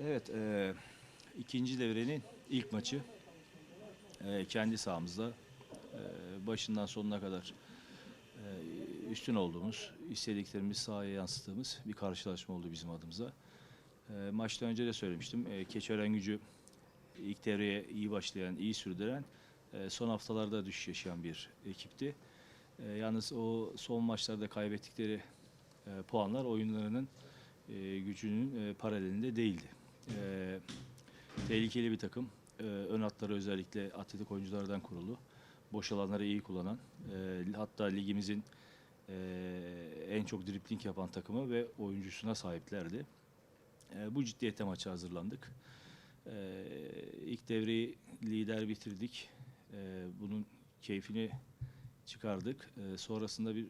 Evet, e, ikinci devrenin ilk maçı e, kendi sahamızda e, başından sonuna kadar e, üstün olduğumuz, istediklerimizi sahaya yansıttığımız bir karşılaşma oldu bizim adımıza. E, maçtan önce de söylemiştim, e, Keçören gücü ilk devreye iyi başlayan, iyi sürdüren, e, son haftalarda düşüş yaşayan bir ekipti. E, yalnız o son maçlarda kaybettikleri e, puanlar oyunlarının e, gücünün e, paralelinde değildi. E, tehlikeli bir takım. E, ön hatları özellikle atletik oyunculardan kurulu. Boş alanları iyi kullanan, e, hatta ligimizin e, en çok dripling yapan takımı ve oyuncusuna sahiplerdi. E, bu ciddiyete maça hazırlandık. E, ilk devreyi lider bitirdik. E, bunun keyfini çıkardık. E, sonrasında bir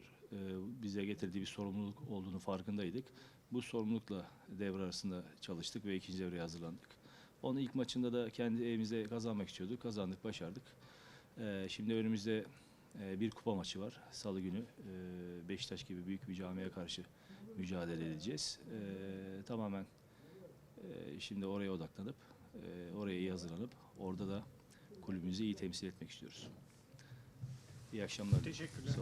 bize getirdiği bir sorumluluk olduğunu farkındaydık. Bu sorumlulukla devre arasında çalıştık ve ikinci devreye hazırlandık. Onun ilk maçında da kendi evimizde kazanmak istiyorduk. Kazandık, başardık. E, şimdi önümüzde e, bir kupa maçı var. Salı günü e, Beşiktaş gibi büyük bir camiye karşı mücadele edeceğiz. E, tamamen e, şimdi oraya odaklanıp, e, oraya iyi hazırlanıp orada da kulübümüzü iyi temsil etmek istiyoruz. İyi akşamlar. Teşekkürler.